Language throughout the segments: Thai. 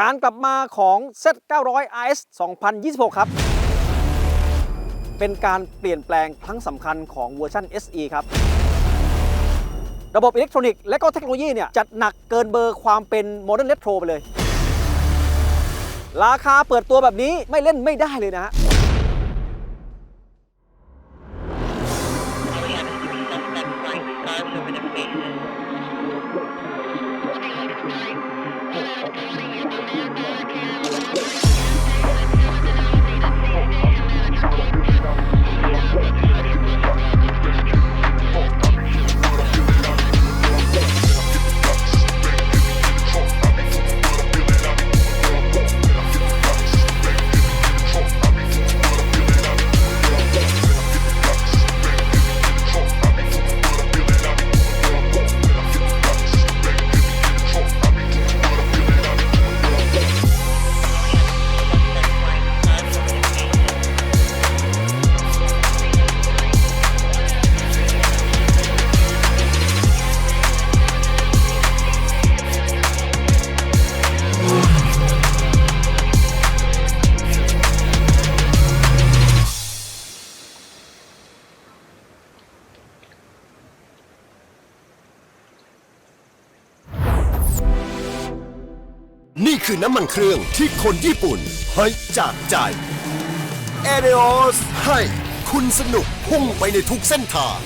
การกลับมาของ Z900 RS 2026 ครับ เป็นการเปลี่ยนแปลงครั้งสำคัญของเวอร์ชัน SE ครับ ระบบอิเล็กทรอนิกส์และก็เทคโนโลยีเนี่ย จัดหนักเกินเบอร์ความเป็นโมเดิร์นเ t โทรไปเลย ราคาเปิดตัวแบบนี้ไม่เล่นไม่ได้เลยนะฮะ นี่คือน้ำมันเครื่องที่คนญี่ปุ่นให้จากใจ e n e o s ให้คุณสนุกพุ่งไปในทุกเส้นทาง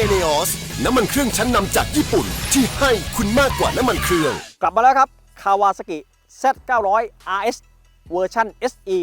e n e o s น้ำมันเครื่องชั้นนำจากญี่ปุ่นที่ให้คุณมากกว่าน้ำมันเครื่อง กลับมาแล้วครับ Kawasaki Z900 RS เวอร์ชัน SE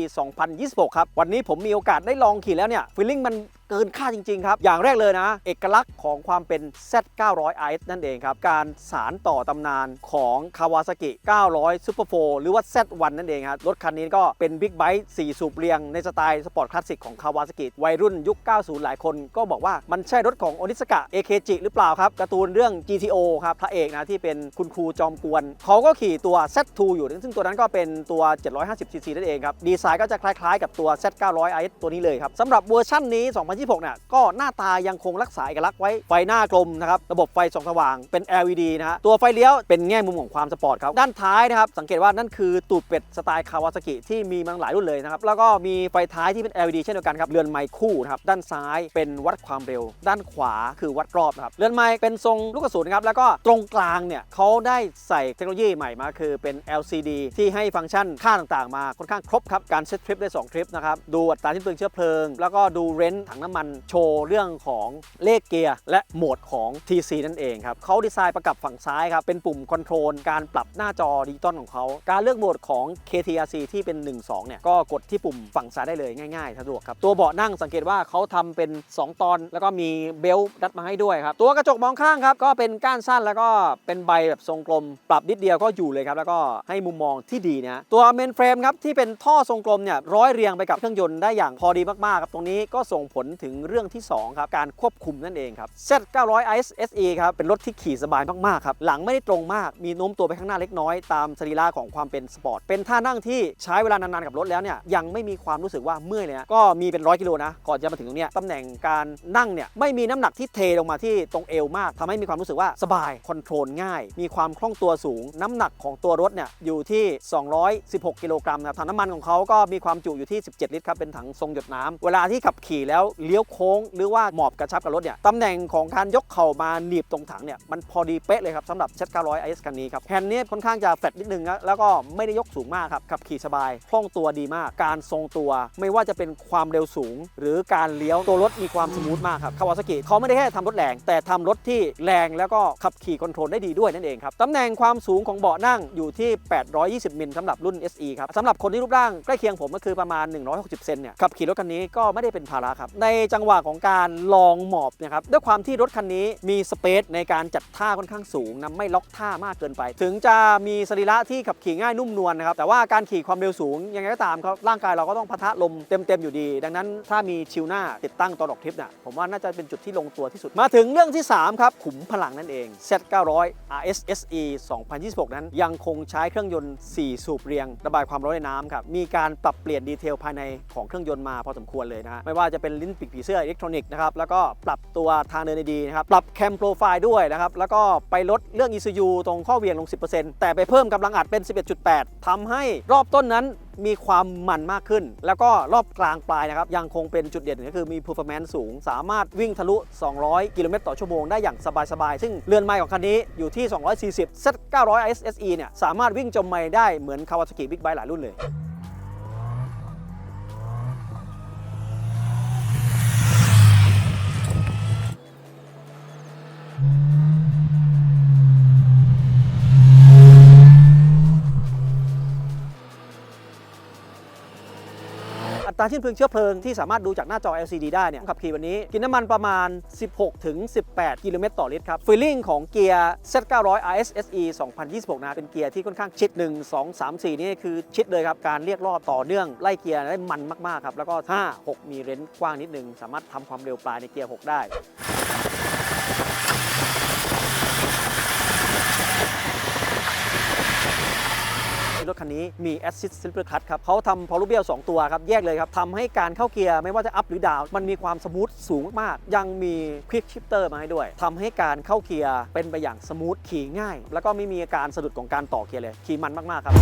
2026 ครับ วันนี้ผมมีโอกาสได้ลองขี่แล้วเนี่ยฟีลลิ่งมัน เกินค่าจริง ๆ ครับ อย่างแรกเลยนะ เอกลักษณ์ของความเป็น Z900 RS นั่นเองครับ การสารต่อตำนานของ Kawasaki 900 Super 4 หรือว่า Z1 นั่นเองครับ รถคันนี้ก็เป็นบิ๊กไบค์4สูบเรียงในสไตล์สปอร์ตคลาสสิกของ Kawasaki วัยรุ่นยุค 90 หลายคนก็บอกว่ามันใช่รถของโอนิสกะ AKG หรือเปล่าครับการ์ตูนเรื่อง GTO ครับพระเอกนะที่เป็นคุณครูจอมกวนเขาก็ขี่ตัว Z2 อยู่ ซึ่งตัวนั้นก็เป็นตัว 750cc นั่นเองครับดีไซน์ก็จะคล้ายๆ กับตัว Z900 RS ตัวนี้เลยครับสำหรับเวอร์ชันนี้26เนี่ยก็หน้าตายังคงรักษาเอกลักษณ์ไว้ไฟหน้ากลมนะครับระบบไฟส่องสว่างเป็น LED นะฮะตัวไฟเลี้ยวเป็นแง่มุมของความสปอร์ตครับด้านท้ายนะครับสังเกตว่านั่นคือตูดเป็ดสไตล์คาวาซากิที่มีมาหลายรุ่นเลยนะครับแล้วก็มีไฟท้ายที่เป็น LED เช่นเดียวกันครับเรือนไม้คู่นะครับด้านซ้ายเป็นวัดความเร็ว ด้านขวาคือวัดรอบนะครับเรือนไม้เป็นทรงลูกกระสุนครับแล้วก็ตรงกลางเนี่ยเขาได้ใส่เทคโนโลยีใหม่มาคือเป็น LCD ที่ให้ฟังก์ชันค่าต่างๆ มาค่อนข้างครบครับการเซตทริปได้ 2 ทริปนะครับดูอัตราสิ้นเปลืองเชื้อเพลิง แล้วก็ดูเรนท์ถังน้ำมันโชว์เรื่องของเลขเกียร์และโหมดของ TC นั่นเองครับเขาดีไซน์ประกับฝั่งซ้ายครับเป็นปุ่มคอนโทรลการปรับหน้าจอดิจิตอลของเขาการเลือกโหมดของ KTRC ที่เป็น 1-2 เนี่ยก็กดที่ปุ่มฝั่งซ้ายได้เลยง่ายๆสะดวกครับตัวเบาะนั่งสังเกตว่าเขาทำเป็น 2 ตอน แล้วก็มีเบลต์รัดมาให้ด้วยครับตัวกระจกมองข้างครับก็เป็นก้านสั้นแล้วก็เป็นใบแบบทรงกลม ปรับนิดเดียวก็อยู่เลยครับแล้วก็ให้มุมมองที่ดีนะตัวเมนเฟรมครับที่เป็นท่อทรงกลมเนี่ยร้อยเรียงไปกับเครื่องยนต์ได้อย่างพอดีมากๆครับตรงนี้ก็ส่งผลถึงเรื่องที่สองครับ การควบคุมนั่นเองครับ Z900 IS SE ครับ เป็นรถที่ขี่สบายมาก ๆ ครับ หลังไม่ได้ตรงมาก มีโน้มตัวไปข้างหน้าเล็กน้อย ตามสรีระของความเป็นสปอร์ต เป็นท่านั่งที่ใช้เวลานาน ๆ กับรถแล้วเนี่ย ยังไม่มีความรู้สึกว่าเมื่อยเลยนะก็มีเป็นร้อยกิโลนะ ก่อนจะมาถึงตรงนี้ตำแหน่งการนั่งเนี่ยไม่มีน้ำหนักที่เทลงมาที่ตรงเอวมากทำให้มีความรู้สึกว่าสบายคอนโทรลง่าย มีความคล่องตัวสูง น้ำหนักของตัวรถเนี่ยอยู่ที่ 216 กิโลกรัมนะครับถังน้ำมันของเขาก็มีความจุอยู่ที่ 17 ลิตรครับเป็นถังทรงหยดน้ำเวลาที่ขับขี่แล้วเลี้ยวโค้ง หรือว่าหมอบกระชับกับรถเนี่ยตำแหน่งของการยกเข่ามาหนีบตรงถังเนี่ยมันพอดีเป๊ะเลยครับสำหรับ Z900 IS คันนี้ครับแฮนด์เนี่ยค่อนข้างจะแฟตนิดนึงนะแล้วก็ไม่ได้ยกสูงมากครับขับขี่สบายคล่องตัวดีมาก การทรงตัว ไม่ว่าจะเป็นความเร็วสูง หรือการเลี้ยวตัวรถมีความสมูทมากครับคาวาซากิเขาไม่ได้แค่ทำรถแรง แต่ทำรถที่แรงแล้วก็ขับขี่คอนโทรลได้ดีด้วยนั่นเองครับตำแหน่งความสูงของเบาะนั่งอยู่ที่ 820 มิลสำหรับรุ่น SE ครับสำหรับคนที่รูปร่างใกล้เคียงผมก็คือประมาณ 160 เซนเนี่ยขับขี่รถคันนี้ก็ไม่ได้เป็นภาระครับในจังหวะของการลองหมอบนะครับด้วยความที่รถคันนี้มีสเปซในการจัดท่าค่อนข้างสูงนะไม่ล็อกท่ามากเกินไป ถึงจะมีสรีระที่ขับขี่ง่ายนุ่มนวลนะครับแต่ว่าการขี่ความเร็วสูงยังไงก็ตามครับร่างกายเราก็ต้องปะทะลมเต็มๆอยู่ดี ดังนั้นถ้ามีชิลหน้าติดตั้งตอนออกทริปเนี่ยผมว่าน่าจะเป็นจุดที่ลงตัวที่สุดมาถึงเรื่องที่ 3 ครับ ขุมพลังนั่นเอง Z900 RS SE 2026 นั้นยังคงใช้เครื่องยนต์ 4 สูบเรียง ระบายความร้อนในน้ำครับมีการปรับเปลี่ยนดีเทลภายในของเครื่องยนต์มาพอสมควรเลยนะฮะไม่ว่าจะเป็นลิ้นปีปีกผีเสื้ออิเล็กทรอนิกส์นะครับแล้วก็ปรับตัวทางเดินดีนะครับปรับแคมโปรไฟล์ด้วยนะครับแล้วก็ไปลดเรื่อง ECU ตรงข้อเวียงลง 10%แต่ไปเพิ่มกำลังอัดเป็น 11.8ทำให้รอบต้นนั้นมีความมันมากขึ้น แล้วก็รอบกลางปลายนะครับ ยังคงเป็นจุดเด่นก็คือมี performance สูง สามารถวิ่งทะลุ 200 กิโลเมตรต่อชั่วโมงได้อย่างสบาย ๆ ซึ่งเรือนไมล์ของคันนี้อยู่ที่ 240 Z 900 ISSE เนี่ย สามารถวิ่งจมไมล์ได้เหมือน Kawasaki Big Bike หลายรุ่นเลย การชิ้นเพลิงเชื้อเพลิงที่สามารถดูจากหน้าจอ LCD ได้เนี่ยขับขี่วันนี้ กินน้ำมันประมาณ 16 ถึง 18 กิโลเมตรต่อลิตรครับฟิลลิ่งของเกียร์ Z900 RSSE 2026 นะเป็นเกียร์ที่ค่อนข้างชิด 1 2 3 4 นี่คือชิดเลยครับ การเรียกรอบต่อเนื่องไล่เกียร์ได้มันมากๆครับแล้วก็ 5 6 มีเรนจ์กว้างนิดนึงสามารถทำความเร็วปลายในเกียร์ 6 ได้ รถคันนี้มี Assist Slipper Clutch ครับเขาทำพอลูเบียล2ตัวครับ แยกเลยครับทำให้การเข้าเกียร์ไม่ว่าจะอัพหรือดาวมันมีความสมูทสูงมากยังมี Quick Shifter มาให้ด้วยทำให้การเข้าเกียร์เป็นไปอย่างสมูทขี่ง่าย แล้วก็ไม่มีอาการสะดุดของการต่อเกียร์เลยขี่มันมากๆครับ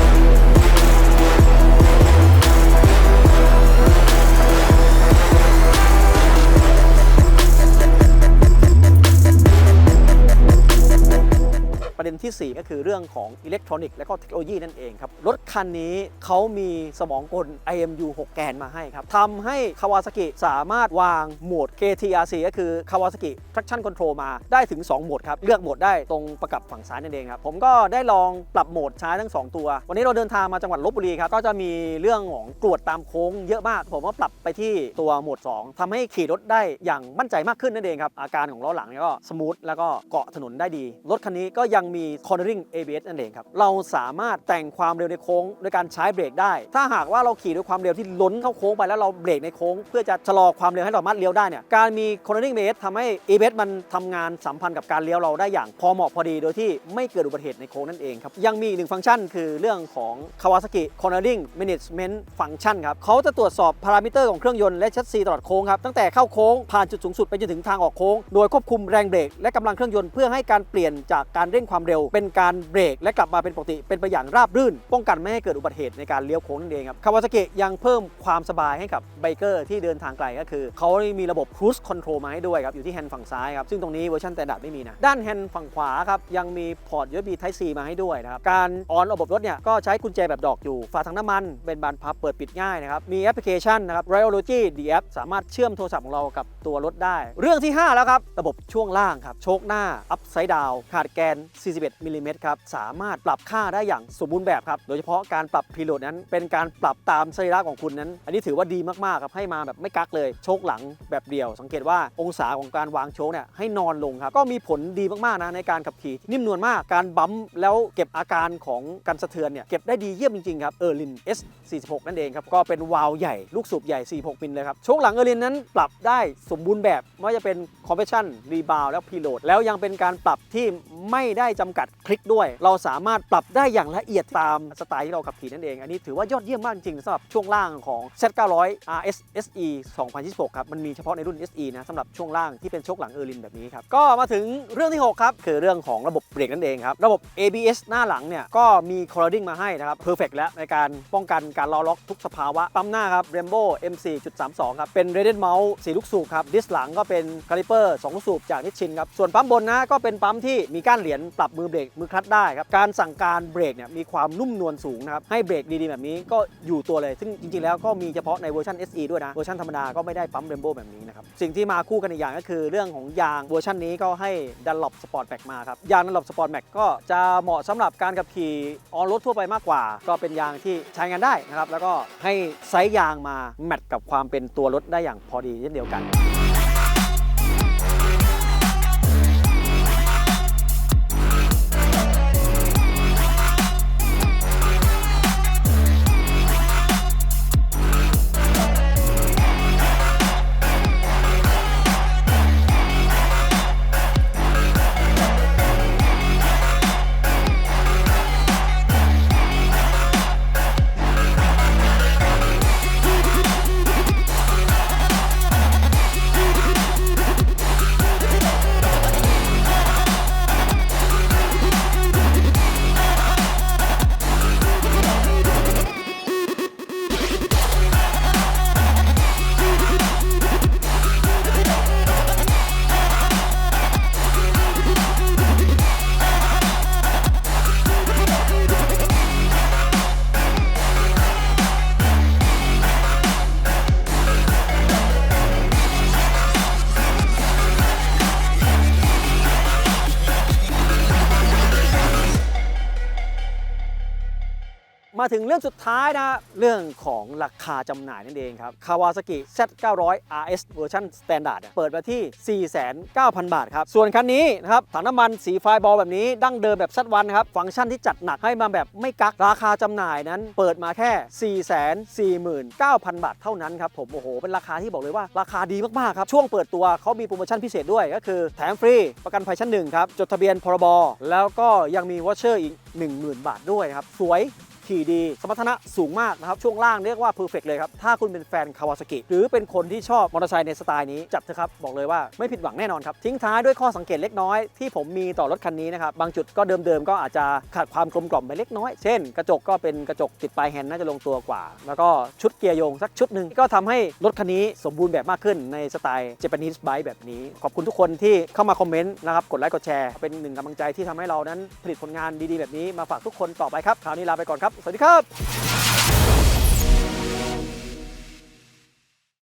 ด็นทีสี่ 4 ก็คือเรื่องของอิเล็กทรอนิกส์และก็เทคโนโลยีนั่นเองครับ รถคันนี้เขามีสมองกล IMU 6 แกนมาให้ครับทำให้คาวาซากิสามารถวางโหมด KTRC ก็คือ Kawasaki Traction Control มาได้ถึง 2 โหมดครับ เลือกโหมดได้ตรงประกับฝั่งซ้ายนั่นเองครับ ผมก็ได้ลองปรับโหมดใช้ทั้ง 2 ตัว วันนี้เราเดินทางมาจังหวัดลบบุรีครับ ก็จะมีเรื่องของกรวดตามโค้งเยอะมาก ผมก็ปรับไปที่ตัวโหมด 2ทำให้ขี่รถได้อย่างมั่นใจมากขึ้นนั่นเองครับอาการของล้อหลังก็สมูทแล้วก็เกาะถนนได้ดีรถคันนี้ก็ยังมี cornering ABS นั่นเองครับ เราสามารถแต่งความเร็วในโค้งโดยการใช้เบรกได้ ถ้าหากว่าเราขี่ด้วยความเร็วที่ล้นเข้าโค้งไปแล้วเราเบรกในโค้ง เพื่อจะชะลอความเร็วให้สามารถเลี้ยวได้เนี่ยการมี cornering ABS ทำให้ ABS มันทำงานสัมพันธ์กับการเลี้ยวเราได้อย่างพอเหมาะพอดีโดยที่ไม่เกิดอุบัติเหตุในโค้งนั่นเองครับยังมีอีกหนึ่งฟังก์ชันคือเรื่องของ Kawasaki cornering management function ครับเขาจะตรวจสอบพารามิเตอร์ของเครื่องยนต์และชัสซีตลอดโค้งครับตั้งแต่เข้าโค้งผ่านจุดสูงสุดไปจนถึงทางออกโค้งโดยควบคุมแรงเบรกและกำลังเครื่องยนต์เพื่อให้การเปลี่ยนจากการเร่งความเร็วเป็นการเบรกและกลับมาเป็นปกติ เป็นไปอย่างราบรื่น ป้องกันไม่ให้เกิดอุบัติเหตุในการเลี้ยวโค้งนั่นเองครับคาวาซากิยังเพิ่มความสบายให้กับไบเกอร์ที่เดินทางไกลก็คือเขามีระบบ cruise control มาให้ด้วยครับอยู่ที่แฮนด์ฝั่งซ้ายครับซึ่งตรงนี้เวอร์ชันแต่ดัดไม่มีนะด้านแฮนด์ฝั่งขวาครับยังมีพอร์ต USB Type C มาให้ด้วยนะครับการออนระบบรถเนี่ยก็ใช้กุญแจแบบดอกอยู่ฝาถังน้ำมันเป็นบานพับเปิดปิดง่ายนะครับมีแอปพลิเคชันนะครับ Radiology the app สามารถเชื่อมโทรศัพท์ของเรากับตัวรถได้ เรื่องที่ 5 แล้วครับระบบช่วงล่างครับโชคหน้า upside down ขาดแกน41มิลลิเมตรครับ สามารถปรับค่าได้อย่างสมบูรณ์แบบครับ โดยเฉพาะการปรับพีโลดนั้น เป็นการปรับตามสรีระของคุณนั้น อันนี้ถือว่าดีมากๆครับให้มาแบบไม่กักเลย โชคหลังแบบเดียว สังเกตว่าองศาของการวางโชคเนี่ยให้นอนลงครับก็มีผลดีมากๆนะในการขับขี่นิ่มนวลมากการบัมแล้วเก็บอาการของการสะเทือนเนี่ยเก็บได้ดีเยี่ยมจริงๆครับเออร์ลิน S 46 นั่นเองครับก็เป็นวาล์วใหญ่ลูกสูบใหญ่ 46มิลเลยครับโชคหลังเออร์ลินนั้นปรับได้สมบูรณ์แบบไม่ว่าจะเป็นคอมเพรสชันรีบาวแล้วพีโลดแล้วยังเป็นการปรับที่ไม่ได้จำกัดคลิกด้วย เราสามารถปรับได้อย่างละเอียดตามสไตล์ที่เราขับขี่นั่นเอง อันนี้ถือว่ายอดเยี่ยมมากจริงๆสำหรับช่วงล่างของ Z900 RS SE 2026 ครับ มันมีเฉพาะในรุ่น SE นะสำหรับช่วงล่างที่เป็นโชคหลังเออร์ลินแบบนี้ครับ ก็มาถึงเรื่องที่ 6 ครับ คือเรื่องของระบบเบรกนั่นเองครับ ระบบ ABS หน้าหลังเนี่ยก็มี corralling มาให้นะครับ perfect แล้วในการป้องกันการล้อล็อกทุกสภาวะปั๊มหน้าครับ Brembo M4.32 ครับเป็น Radiant Mount 4ลูกสูบครับดิสหลังก็เป็นคาลิเปอร์2ลูกสูบจากนิชชินครับส่วนปั๊มบนนะก็เป็นปั๊มที่มีก้านเหรียญปรับมืือเบรกมือคลัตช์ได้ครับการสั่งการเบรกเนี่ยมีความนุ่มนวลสูงนะครับให้เบรกดีๆแบบนี้ก็อยู่ตัวเลย ซึ่งจริงๆแล้วก็มีเฉพาะในเวอร์ชัน SE ด้วยนะเวอร์ชันธรรมดาก็ไม่ได้ปั๊ม Brembo แบบนี้นะครับสิ่งที่มาคู่กันอีกอย่างก็คือเรื่องของยางเวอร์ชันนี้ก็ให้ Dunlop Sport Max มาครับยาง Dunlop Sport Max ก็จะเหมาะสำหรับการขับขี่ออนรถทั่วไปมากกว่า ก็เป็นยางที่ใช้งานได้นะครับแล้วก็ให้ไซส์ยางมาแมทกับความเป็นตัวรถได้อย่างพอดีเช่นเดียวกัน มาถึงเรื่องสุดท้ายนะเรื่องของราคาจำหน่ายนั่นเองครับ Kawasaki Z900 RS เวอร์ชัน Standard เนี่ยเปิดมาที่ 49,000 บาทครับ ส่วนคันนี้นะครับถังน้ำมันสีไฟบอลแบบนี้ ดั้งเดิมแบบ Z1 นะครับ ฟังก์ชันที่จัดหนักให้มาแบบไม่กัก ราคาจำหน่ายนั้นเปิดมาแค่ 449,000 บาทเท่านั้นครับผมโอ้โห เป็นราคาที่บอกเลยว่าราคาดีมากๆครับ ช่วงเปิดตัวเขามีโปรโมชั่นพิเศษด้วยก็คือแถมฟรีประกันภัยชั้นหนึ่งครับจดทะเบียนพรบแล้วก็ยังมีวอชเชอร์อีก10,000 บาทด้วยครับสวย ขี่ดี สมรรถนะสูงมากนะครับ ช่วงล่างเรียกว่าเพอร์เฟกเลยครับ ถ้าคุณเป็นแฟนคาวาซากิหรือเป็นคนที่ชอบมอเตอร์ไซค์ในสไตล์นี้ จัดเถอะครับ บอกเลยว่าไม่ผิดหวังแน่นอนครับ ทิ้งท้ายด้วยข้อสังเกตเล็กน้อยที่ผมมีต่อรถคันนี้นะครับ บางจุดก็เดิมๆก็อาจจะขาดความกลมกล่อมไปเล็กน้อย เช่น กระจกก็เป็นกระจกติดปลายแฮนด์น่าจะลงตัวกว่า แล้วก็ชุดเกียร์โยงสักชุดหนึ่งก็ทำให้รถคันนี้สมบูรณ์แบบมากขึ้นในสไตล์ Japanese bike แบบนี้ ขอบคุณทุกคนที่เข้ามาคอมเมนต์นะครับกดไลค์กดแชร์เป็นหนึ่งกำลังใจที่ทำให้เรานั้นผลิตผลงานดีๆ แบบนี้มาฝากทุกคนต่อไปครับคราวนี้ลาไปก่อนครับสวัสดีครับ